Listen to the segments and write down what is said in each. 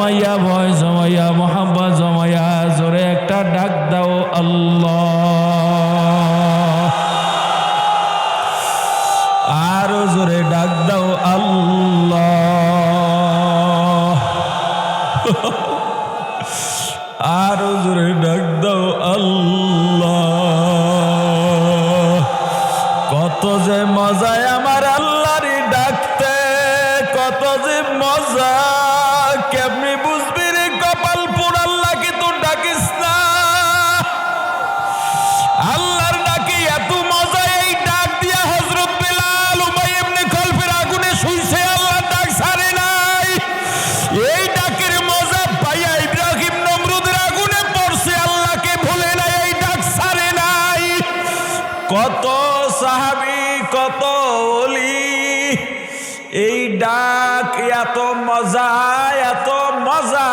জমাইয়া, ভয় জমাইয়া মোহাম্মদ জমাইয়া, জোরে একটা ডাক দাও আল্লাহ। আরও জোরে ডাক দাও আল্লাহ। আরও জোরে ডাক দাও আল্লাহ। ডাক, এত মজা এত মজা।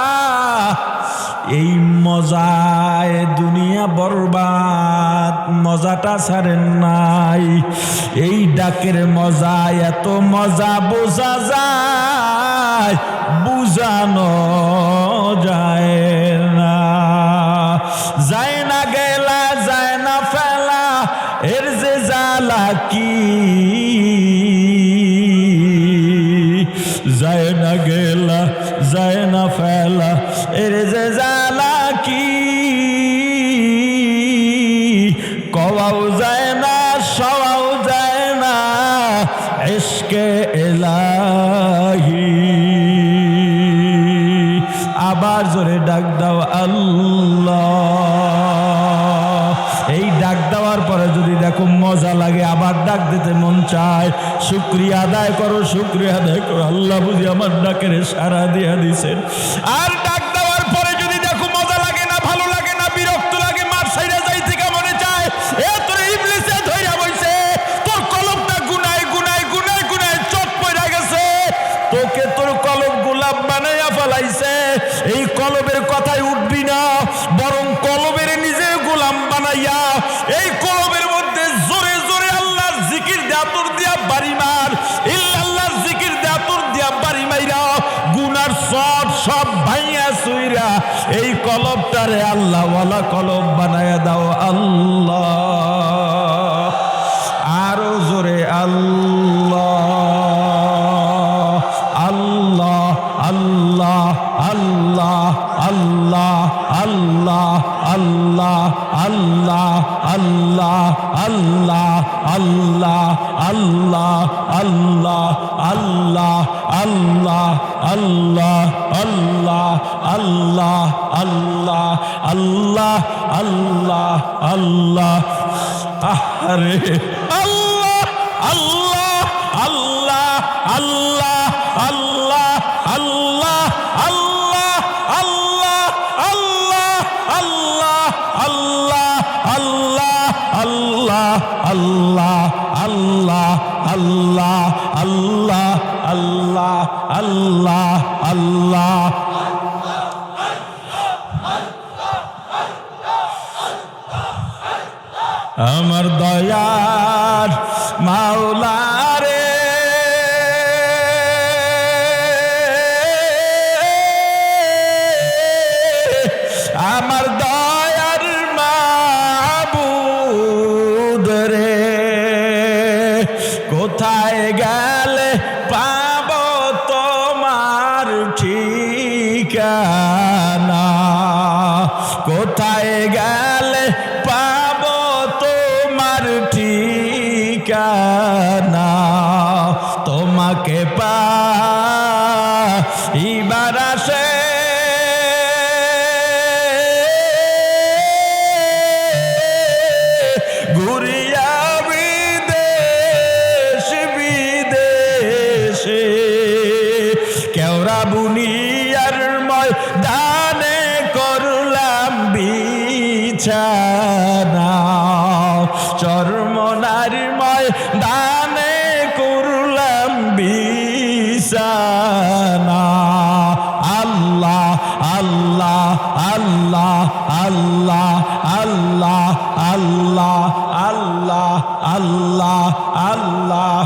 এই মজায় দুনিয়া বরবাদ, মজাটা ছাড়েন নাই। এই ডাকের মজা, এত মজা, বোঝা যায়। এসকে এলাহি। আবার জোরে ডাক দাও আল্লাহ। এই ডাক দেওয়ার পরে যদি দেখো মজা লাগে, আবার ডাক দিতে মন চায়, শুক্রিয়া আদায় করো, শুক্রিয়া আদায় করো। আল্লাহ বুঝি আমার ডাকের সারা দিয়া দিছেন। আর কলবটারে আল্লাহ ওয়ালা কলব বানায়া দাও আল্লাহ আরও জোরে আল্লাহ আল্লাহ আল্লাহ আল্লাহ আল্লাহ আল্লাহ আল্লাহ আল্লাহ আল্লাহ আল্লাহ আল্লাহ আল্লাহ আল্লাহ আল্লাহ আল্লাহ আল্লাহ আল্লাহ আল্লাহ আল্লাহ আল্লাহ আল্লাহ আল্লাহ। আল্লাহ আল্লাহ আল্লাহ। আল্লাহ। আমার দয়ার মাওলারে কোথায় গেলে পাব তোমার ঠিকানা? তোমাকে পা আল্লাহ আল্লাহ।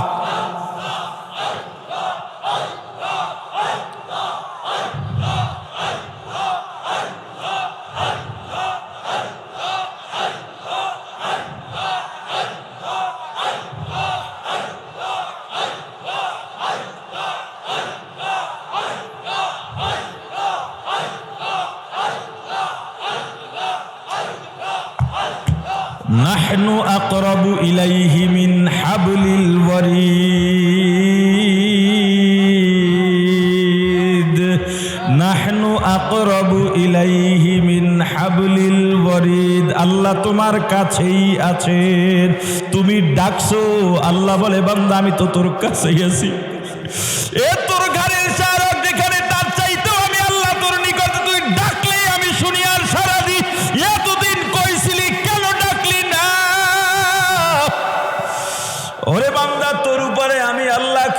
নাহনু আকরাবু ইলাইহি মিন হাবলিল ওয়ারিদ। নাহনু আকরাবু ইলাইহি মিন হাবলিল ওয়ারিদ। আল্লাহ তোমার কাছেই আছেন। তুমি ডাকছো, আল্লাহ বলে, বান্দা, আমি তো তোর কাছেই আছি। এ তোর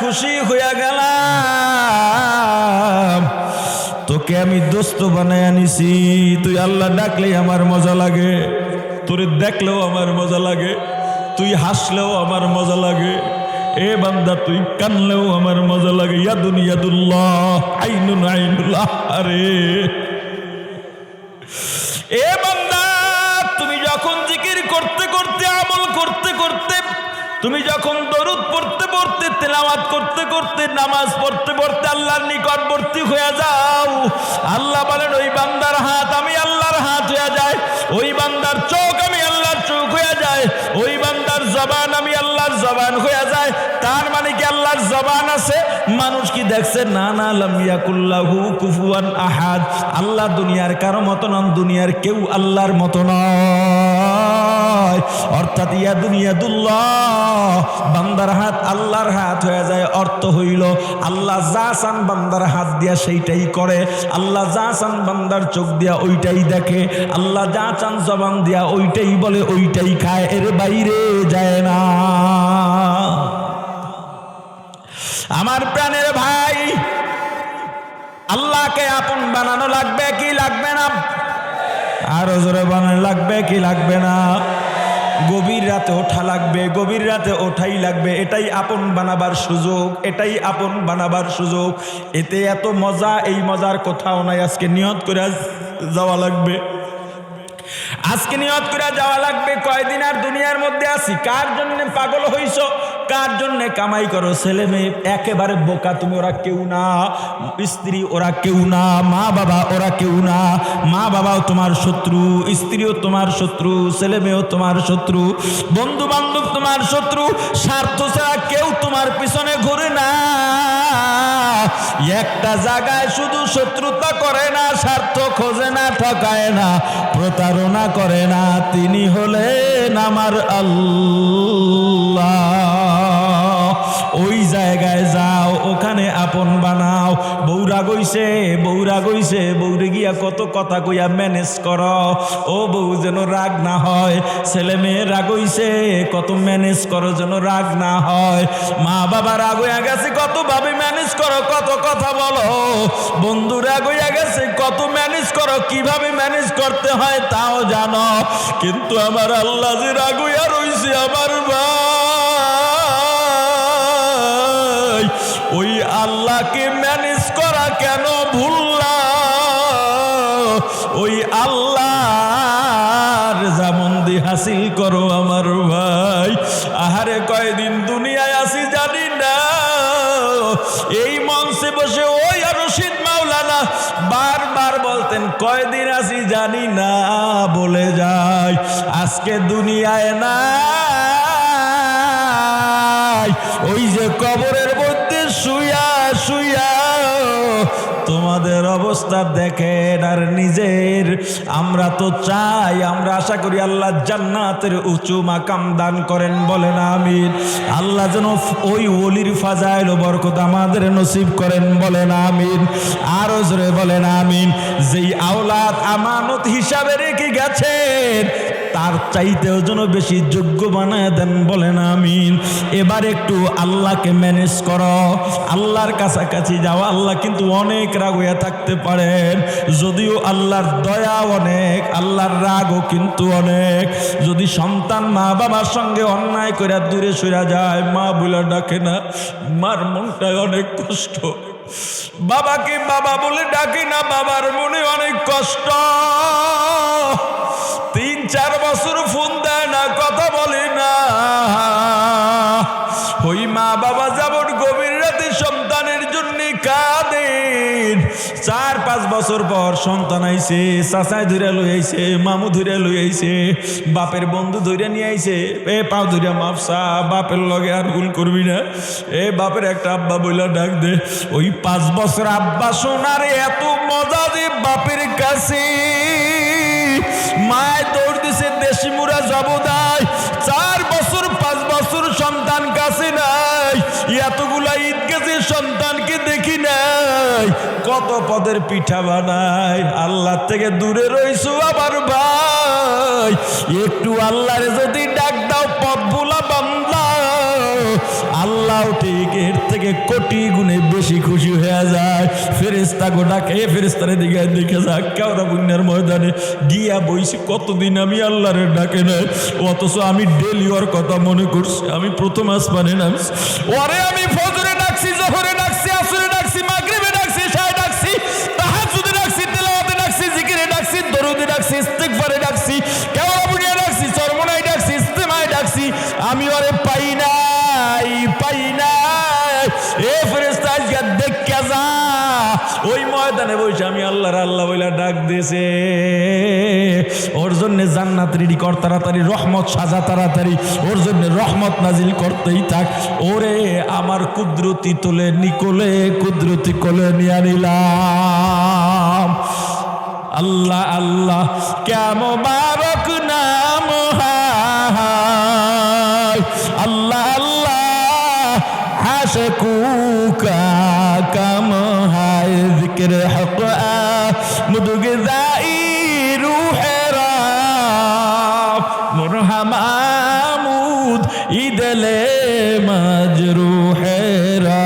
খুশি হইয়া গেলাম। তোকে আমি দোস্ত বানায় আনিছি। তুই আল্লাহ ডাকলেই আমার মজা লাগে। তোরে দেখলেও আমার মজা লাগে। তুই হাসলেও আমার মজা লাগে। এ বান্দা, তুই কানলেও আমার মজা লাগে। ইয়াদুন ইয়াদুল্লাহ আইনুন আইনুল্লাহ, আরে। এ বান্দা, তুমি যখন জিকির করতে করতে, আমল করতে করতে তুমি যখন দরুদ পড়তে পড়তে, তেলাওয়াত করতে করতে, নামাজ পড়তে পড়তে আল্লাহর নিকটবর্তী হয়ে যাও, আল্লাহ বলেন, ওই বান্দার হাত আমি আল্লাহর হাত হয়ে যায়, ওই বান্দার চোখ আমি আল্লাহর চোখ হয়ে যায়, ওই বান্দার জবান আমি আল্লাহর জবান হয়ে যায়। তার মানে কি আল্লাহর জবান আছে? মানুষ কি দেখছে, না না লামিয়াকুল্লাহু কুফুয়ান আহাদ, আল্লাহ দুনিয়ার কারও মতো নন, দুনিয়ার কেউ আল্লাহর মতো নয়। অর্থাৎ ইয়া দুনিয়া দুল্লাহ বান্দার হাত আল্লাহর হাত হয়ে যায়, অর্থ হইল আল্লাহ যা চান বান্দার হাত দিয়া সেইটাই করে, আল্লাহ যা চান বান্দার চোখ দিয়া ওইটাই দেখে, আল্লাহ যা চান জবান দিয়া ওইটাই বলে, ওইটাই খায়, এর বাইরে যায় না। আমার প্রাণের ভাই, আল্লাহকে আপন বানানো লাগবে, কি লাগবে না? আরও জোরে বানান লাগবে কি লাগবে না? গভীর রাতে ওঠা লাগবে, গভীর রাতে ওঠাই লাগবে, এটাই আপন বানাবার সুযোগ, এটাই আপন বানাবার সুযোগ। এতে এত মজা, এই মজার কোথাও নাই, আজকে নিয়ত করে যাওয়া লাগবে। আজকে নিয়ত করে যাওয়া লাগবে। কয়দিন আর দুনিয়ার মধ্যে আছি? কার জন্য পাগল হইছ? কার জন্য কামাই করো? ছেলে মেয়ে, একেবারে বোকা, তুমি ওরা কেউ না। স্ত্রী, ওরা কেউ না। মা বাবা, ওরা কেউ না। মা বাবাও তোমার শত্রু, স্ত্রীও তোমার শত্রু, ছেলে মেয়েও তোমার শত্রু বন্ধু বান্ধব তোমার শত্রু, স্বার্থ ছাড়া কেউ তোমার পিছনে ঘুরে না। একটা জায়গায় শুধু শত্রুতা করে না, স্বার্থ খোঁজে না, ঠকায় না, প্রতারণা করে না। তিনি হলেন আমার আল্লাহ ওই জায়গায় যাও ওখানে আপন বানাও বৌরা গইছে বৌরা গইছে বৌরে গিয়া কত কথা কইয়া ম্যানেজ কর। ও বউ যেন রাগ না হয়, ছেলে মেয়ে রাগ হইছে কত ম্যানেজ করো যেন রাগ না হয়। মা বাবা রাগ হইয়া গেছে, কত ভাবে ম্যানেজ করো, কত কথা বলো। বন্ধু রাগ হইয়া গেছে, কত ম্যানেজ করো, কীভাবে ম্যানেজ করতে হয় তাও জানো। কিন্তু আমার আল্লাহ যে রাগ হইয়া রইছে আমার ভাই ওই আল্লাহকে ম্যানেজ করা কেন ভুললা? ওই আল্লাহর জামন্দি হাসিল করো আমার ভাই। আহারে কয়দিন দুনিয়ায় আসি জানি না। এই মঞ্চে বসে ওই রশিদ মাওলানা বারবার বলতেন, কয়দিন আসি জানি না বলে যায় আজকে দুনিয়ায় না ওই যে কবরের অবস্থা দেখেন আর নিজের। আমরা তো চাই, আমরা আশা করি আল্লাহ জান্নাতের উঁচু মাকাম দান করেন বলেন, আমিন। আল্লাহ যেন ওই ওলির ফাজাইল বরকত আমাদের নসিব করেন বলেন, আমিন। আরও জোরে বলেন, আমিন। যেই আওলাদ আমানত হিসাবে রেখে গেছেন তার চাইতেও যেন বেশি যোগ্য বানায় দেন বলেন আমিন। এবার একটু আল্লাহকে ম্যানেজ করো। আল্লাহর কাছাকাছি যাও। আল্লাহ কিন্তু অনেক রাগ হয়ে থাকতে পারেন যদিও আল্লাহর দয়া অনেক, আল্লাহর রাগও কিন্তু অনেক। যদি সন্তান মা বাবার সঙ্গে অন্যায় করে দূরে সরে যায়, মা বলে ডাকে না, মার মনটায় অনেক কষ্ট। বাবাকে বাবা বলে ডাকে না, বাবার মনে অনেক কষ্ট। চার বছর ফোন দেয় না, কথা বলে না। ওই মা বাবা যেমন গভীর রাতে সন্তানের জন্য কাঁদেন, চার পাঁচ বছর পর সন্তান আইছে চাচাই ধরে লই আইছে, মামু ধরে লই আইছে, বাপের বন্ধু ধরে নিয়ে আইছে। এ পাও ধরে মাপসা বাপের লগে আর ভুল করবি না। এ বাপের একটা আব্বা বইলা ডাক দে। ওই পাঁচ বছর আব্বা শোনারে এত মজা দে বাপের কাছে। মায় দৌড় মুরা যাব মুড়া চার বছর, পাঁচ বছর সন্তান কাছে নাই। এতগুলা ঈদ গেছে, সন্তানকে দেখি নাই। কত পদের পিঠা বানায় আল্লাহ থেকে দূরে রইছো আবার ভাই। একটু আল্লাহরে যদি ডাক দাও পদ ভোলা বান্দা আল্লাহ এর থেকে কোটি গুণে বেশি খুশি হয়ে যায়। গোটা খেয়ে দিকে দেখে যাক, কেওড়া ময়দানে গিয়া বইছি কতদিন আমি আল্লাহরে ডাকে নাই। অথচ আমি ডেলি কথা মনে করছি, আমি প্রথম আসমানে নামছি। ওরে আমি ফজরে বসে আল্লাহ বইলা ডাক দিয়েছে, ওর জন্য জান্নাত রেডি কর, তাড়াতাড়ি রহমত সাজা, তাড়াতাড়ি। ওর জন্য রহমত নাজিল করতেই থাক। ওরে আমার কুদরতি তোলে নিকোলে কুদরতি কোলে নিয়ে নিলাম। আল্লাহ আল্লাহ কেমন বারক নাম আল্লাহ আল্লাহ হাসকুকা কাম হায়, জিক্র ইদলে মাজরুহেরা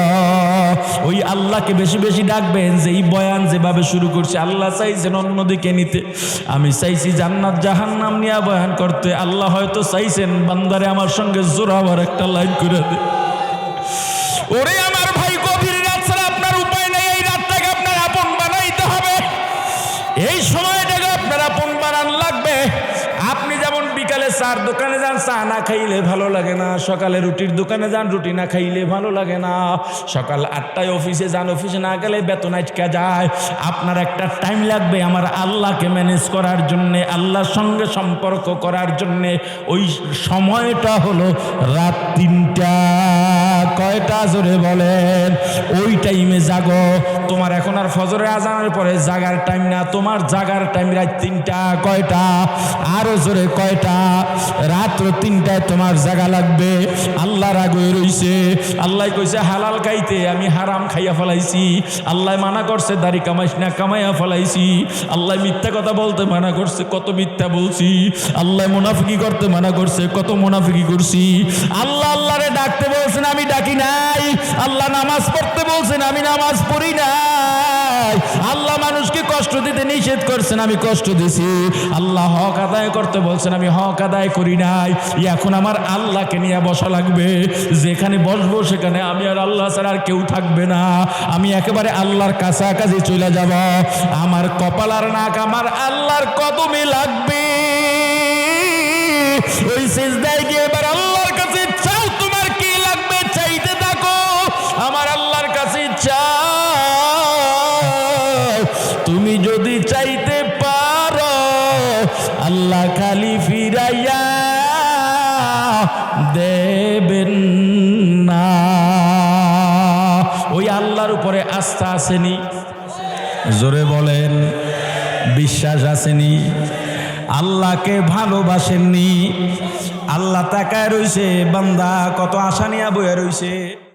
ওই আল্লাহকে বেশি বেশি ডাকবেন যে এই বয়ান যেভাবে শুরু করছে, আল্লাহ চাইছেন অন্যদিকে নিতে। আমি চাইছি জান্নাত, জাহান্নাম নিয়ে বয়ান করতে। আল্লাহ হয়তো চাইছেন বান্দারে আমার সঙ্গে জোরাবার একটা লাইভ করে দে। ওরে চা না খাইলে ভালো লাগে না। সকালে রুটির দোকানে যান, রুটি না খাইলে ভালো লাগে না। সকাল আটটায় অফিসে যান, অফিসে না গেলে বেতন আটকা যায়। আপনার একটা টাইম লাগবে আমার আল্লাহকে ম্যানেজ করার জন্যে, আল্লাহর সঙ্গে সম্পর্ক করার জন্যে। ওই সময়টা হলো রাত তিনটা। কয়টা জোরে বলেন? ওই টাইমে জাগো। তোমার এখন আর ফজরের আজানের পরে জাগার টাইম না। তোমার জাগার টাইম রাত তিনটা, কয়টা? আরও জোরে কয়টা? রাত্র তিনটায় তোমার জাগা লাগবে। আল্লাহ রাগ হয়ে রইছে। আল্লাহ কইছে, হালাল খাইতে, আমি হারাম খাইয়া ফেলাইছি। আল্লাহ মানা করছে, দাড়ি কামাইস না, কামাইয়া ফেলাইছি। আল্লাহ মিথ্যা কথা বলতে মানা করছে, কত মিথ্যা বলছি। আল্লাহ মুনাফিকি করতে মানা করছে, কত মুনাফিকি করছি। আল্লাহ, আল্লাহরে ডাকতে বলছেন, আমি ডাকি নাই। আল্লাহ নামাজ পড়তে বলছেন, আমি নামাজ পড়ি নাই। আল্লাহ মানুষকে কষ্ট দিতে নিষেধ করছেন, আমি কষ্ট দিছি। আল্লাহ হক আদায় করতে বলছেন, আমি হক আদায় করি নাই। এখন আমার আল্লাহকে নিয়ে বসা লাগবে। যেখানে বসবো সেখানে আমি আর আল্লাহ ছাড়া আর কেউ থাকবে না। আমি একেবারে আল্লাহর কাছাকাছি চলে যাব। আমার কপাল আর নাক আমার আল্লাহর কদমে লাগবে। ওই সিজদায় গিয়ে তুমি যদি চাইতে পারো, আল্লাহ খালি ফিরাইয়া দেবেন না। ওই আল্লাহর উপরে আস্থা আসেনি। জোরে বলেন, বিশ্বাস আসেনি। আল্লাহকে ভালোবাসেননি। আল্লাহ তাকায় রইছে, বান্দা কত আশা নিয়ে বয়ে রইছে।